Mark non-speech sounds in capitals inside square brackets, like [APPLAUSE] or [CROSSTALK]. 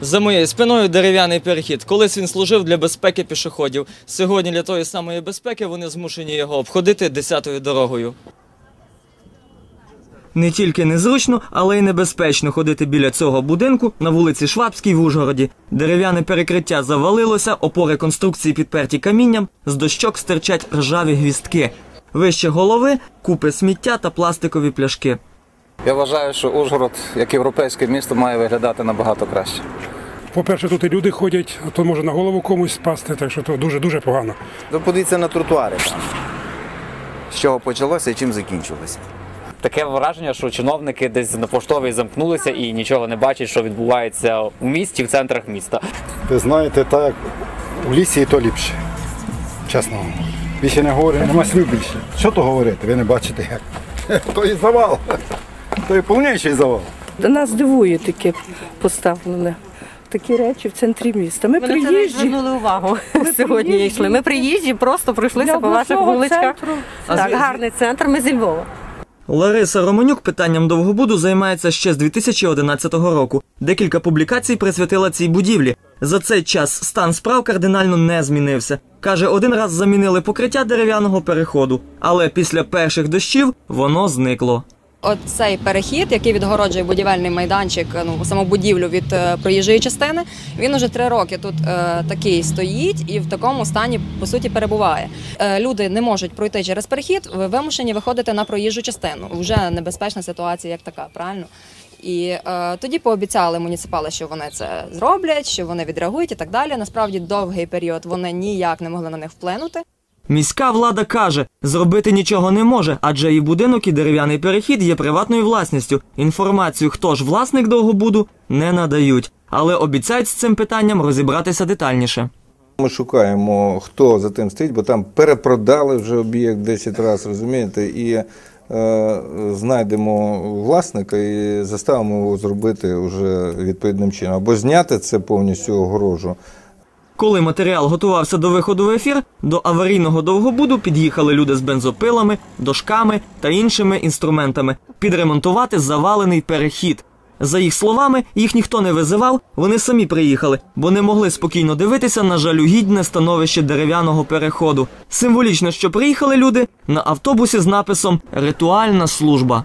За моєю спиною дерев'яний перехід. Колись він служив для безпеки пішоходів. Сьогодні для тої самої безпеки вони змушені його обходити десятою дорогою. Не тільки незручно, але й небезпечно ходити біля цього будинку на вулиці Швабській в Ужгороді. Дерев'яне перекриття завалилося, опори конструкції підперті камінням, з дощок стирчать ржаві гвістки. Вище голови купи сміття та пластикові пляшки. Я вважаю, що Ужгород, як європейське місто, має виглядати набагато краще. По-перше, тут і люди ходять, а то може на голову комусь спасти, так що то дуже-дуже погано. Ви подивіться на тротуари там. З чого почалося і чим закінчилося. Таке враження, що чиновники десь на поштовій замкнулися і нічого не бачать, що відбувається у місті, в центрах міста. Ви знаєте, так як у лісі і то ліпше. Чесно. вам. Більше не говорю, нема слів більше. Що то говорити? Ви не бачите як. [LAUGHS] То і завал. То і повніший завал. Нас дивує таке поставлене. Такі речі в центрі міста. Ми навіть приїжджі. звернули увагу. [LAUGHS] Сьогодні приїжджі. йшли. Ми приїжджі, просто пройшлися по ваших вуличках. Так, звідки- гарний центр. Ми зі Львова. Лариса Романюк питанням Довгобуду займається ще з 2011 року. Декілька публікацій присвятила цій будівлі. За цей час стан справ кардинально не змінився. Каже, один раз замінили покриття дерев'яного переходу, але після перших дощів воно зникло. Оцей перехід, який відгороджує будівельний майданчик, ну саму будівлю від е, проїжджої частини, він уже три роки тут е, такий стоїть і в такому стані по суті перебуває. Е, люди не можуть пройти через перехід, вимушені виходити на проїжджу частину. Вже небезпечна ситуація, як така, правильно? І е, тоді пообіцяли муніципали, що вони це зроблять, що вони відреагують і так далі. Насправді довгий період вони ніяк не могли на них вплинути. Міська влада каже, зробити нічого не може, адже і будинок, і дерев'яний перехід є приватною власністю. Інформацію, хто ж власник довгобуду, не надають, але обіцяють з цим питанням розібратися детальніше. Ми шукаємо, хто за тим стоїть, бо там перепродали вже об'єкт 10 разів, розумієте, і е, знайдемо власника і заставимо його зробити вже відповідним чином. Або зняти це повністю огорожу, Коли матеріал готувався до виходу в ефір, до аварійного довгобуду під'їхали люди з бензопилами, дошками та іншими інструментами підремонтувати завалений перехід. За їх словами, їх ніхто не визивав, вони самі приїхали, бо не могли спокійно дивитися на жалюгідне становище дерев'яного переходу. Символічно, що приїхали люди на автобусі з написом Ритуальна служба.